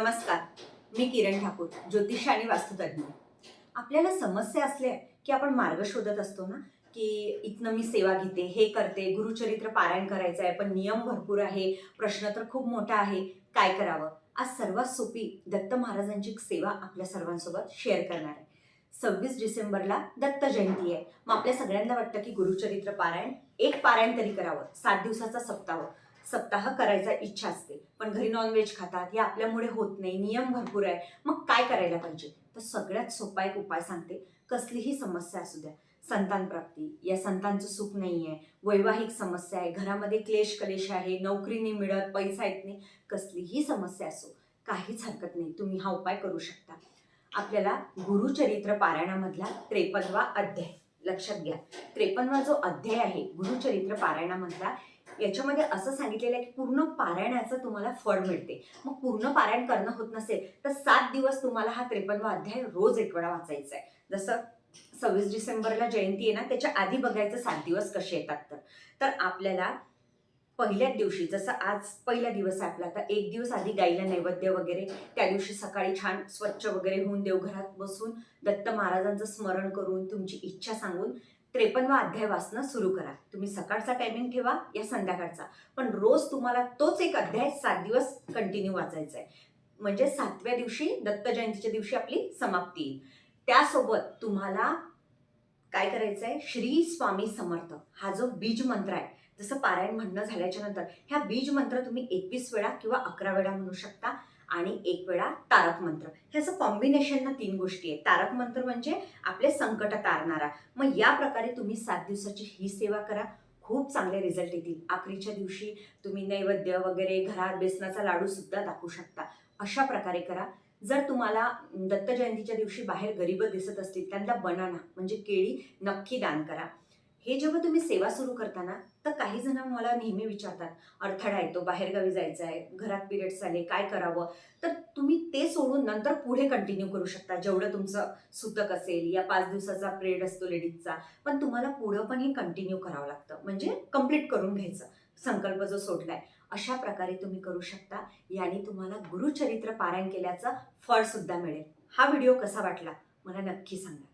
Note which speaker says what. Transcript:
Speaker 1: नमस्कार मी किरण ठाकूर ज्योतिष आणि वास्तुतज्ञ. आपल्याला समस्या असल्या की आपण मार्ग शोधत असतो ना की इथनं मी सेवा घेते हे करते गुरुचरित्र पारायण करायचं आहे पण नियम भरपूर आहे प्रश्न तर खूप मोठा आहे काय करावं? आज सर्वात सोपी दत्त महाराजांची सेवा आपल्या सर्वांसोबत शेअर करणार आहे. सव्वीस डिसेंबरला दत्त जयंती आहे. मग आपल्या सगळ्यांना वाटतं की गुरुचरित्र पारायण एक पारायण तरी करावं सात दिवसाचा सप्ताह. सप्ताह करायचा इच्छा असते. पण घरी नॉनव्हेज खातात हे आपल्यामुळे होत नाही नियम भरपूर आहे मग काय करायला पाहिजे? तर सगळ्यात सोपा एक उपाय सांगते. कसलीही समस्या असू द्या. संतान प्राप्ती. या संतांचं सुख नाही आहे वैवाहिक समस्या आहे. घरामध्ये क्लेश कलेश आहे. नोकरी नाही मिळत पैसा येत नाही. कसलीही समस्या असो काहीच हरकत नाही. तुम्ही हा उपाय करू शकता. आपल्याला गुरुचरित्र पारायणामधला त्रेपन्नवा अध्याय लक्षात घ्या. त्रेपन्नवा जो अध्याय आहे गुरुचरित्र पारायणामधला याच्यामध्ये असं सांगितलेलं आहे की पूर्ण पारायणाचं तुम्हाला फळ मिळते. मग पूर्ण पारायण करणं होत नसेल तर सात दिवस तुम्हाला हा त्रेपन्नवा अध्याय रोज एक वेळा वाचायचा आहे. जसं सव्वीस डिसेंबरला जयंती आहे ना त्याच्या आधी बघायचं सात दिवस कसे येतात तर. तर आपल्याला पहिल्याच दिवशी जसं आज पहिला दिवस आहे आपला आता एक दिवस आधी गाईला नैवेद्य वगैरे त्या दिवशी सकाळी छान स्वच्छ वगैरे होऊन देवघरात बसून दत्त महाराजांचं स्मरण करून तुमची इच्छा सांगून त्रेपन्नवा अध्याय वाचणं सुरू करा. तुम्ही सकाळचा टायमिंग ठेवा या संध्याकाळचा. पण रोज तुम्हाला तोच एक अध्याय सात दिवस कंटिन्यू वाचायचा आहे. म्हणजे सातव्या दिवशी दत्त जयंतीच्या दिवशी आपली समाप्ती येईल. त्यासोबत तुम्हाला काय करायचं आहे? श्री स्वामी समर्थ. हा जो बीज मंत्र आहे जसं पारायण म्हणणं झाल्याच्यानंतर ह्या बीज मंत्र तुम्ही एकवीस वेळा किंवा अकरा वेळा म्हणू शकता. आणि एक वेळा तारक मंत्र. ह्याचं कॉम्बिनेशन ना तीन गोष्टी आहेत. तारक मंत्र म्हणजे आपले संकट तारणारा. मग या प्रकारे तुम्ही सात दिवसाची ही सेवा करा. खूप चांगले रिझल्ट येतील. आखरीच्या दिवशी तुम्ही नैवेद्य वगैरे घरात बेसनाचा लाडू सुद्धा दाखवू शकता. अशा प्रकारे करा. जर तुम्हाला दत्त जयंतीच्या दिवशी बाहेर गरीब दिसत असतील त्यांना बनाना म्हणजे केळी नक्की दान करा. हे जेव्हा तुम्ही सेवा सुरू करताना तर काही जण मला नेहमी विचारतात अडथळा येतो बाहेरगावी जायचं आहे घरात पिरियड्स आले काय करावं? तर तुम्ही ते सोडून नंतर पुढे कंटिन्यू करू शकता. जेवढं तुमचं सुतक असेल या पाच दिवसाचा पिरियड असतो लेडीजचा पण तुम्हाला पुढं पण हे कंटिन्यू करावं लागतं. म्हणजे कंप्लीट करून घ्यायचं. संकल्प जो सोडलाय अशा प्रकारे तुम्ही करू शकता. याने तुम्हाला गुरुचरित्र पारायण केल्याचं फळ सुद्धा मिळेल. हा व्हिडिओ कसा वाटला? मला नक्की सांगा.